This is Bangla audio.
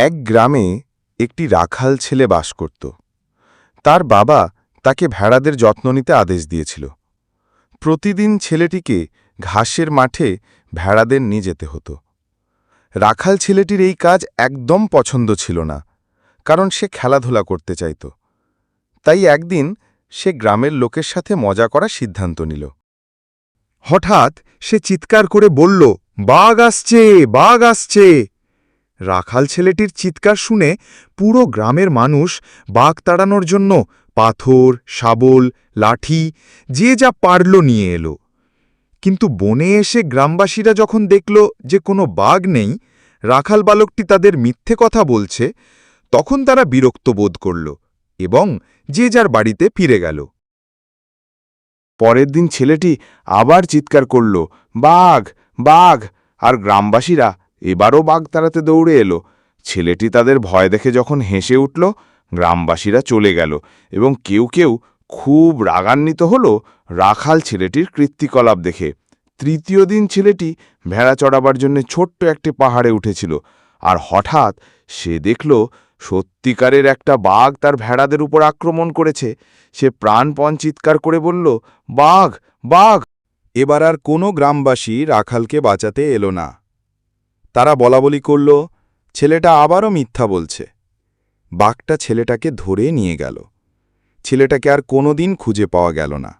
এক গ্রামে একটি রাখাল ছেলে বাস করত। তার বাবা তাকে ভেড়াদের যত্ন নিতে আদেশ দিয়েছিল। প্রতিদিন ছেলেটিকে ঘাসের মাঠে ভেড়াদের নিয়ে যেতে হতো। রাখাল ছেলেটির এই কাজ একদম পছন্দ ছিল না, কারণ সে খেলাধুলা করতে চাইত। তাই একদিন সে গ্রামের লোকের সাথে মজা করার সিদ্ধান্ত নিল। হঠাৎ সে চিৎকার করে বলল, বাঘ আসছে বাঘ আসছে। রাখাল ছেলেটির চিৎকার শুনে পুরো গ্রামের মানুষ বাঘ তাড়ানোর জন্য পাথর, শাবল, লাঠি, যে যা পারল নিয়ে এলো। কিন্তু বনে এসে গ্রামবাসীরা যখন দেখল যে কোনো বাঘ নেই, রাখাল বালকটি তাদের মিথ্যে কথা বলছে, তখন তারা বিরক্ত বোধ করল এবং যে যার বাড়িতে ফিরে গেল। পরের দিন ছেলেটি আবার চিৎকার করল, বাঘ বাঘ! আর গ্রামবাসীরা এবারও বাঘ তাড়াতে দৌড়ে এলো। ছেলেটি তাদের ভয় দেখে যখন হেসে উঠল, গ্রামবাসীরা চলে গেল এবং কেউ কেউ খুব রাগান্বিত হল রাখাল ছেলেটির কৃত্তিকলাপ দেখে। তৃতীয় দিন ছেলেটি ভেড়া চড়াবার জন্য ছোট্ট একটি পাহাড়ে উঠেছিল আর হঠাৎ সে দেখল সত্যিকারের একটা বাঘ তার ভেড়াদের উপর আক্রমণ করেছে। সে প্রাণপণ চিৎকার করে বলল, বাঘ বাঘ! এবার আর কোনো গ্রামবাসী রাখালকে বাঁচাতে এলো না। তারা বলাবলি করল, ছেলেটা আবারও মিথ্যা বলছে। বাঘটা ছেলেটাকে ধরে নিয়ে গেল। ছেলেটাকে আর কোনোদিন খুঁজে পাওয়া গেল না।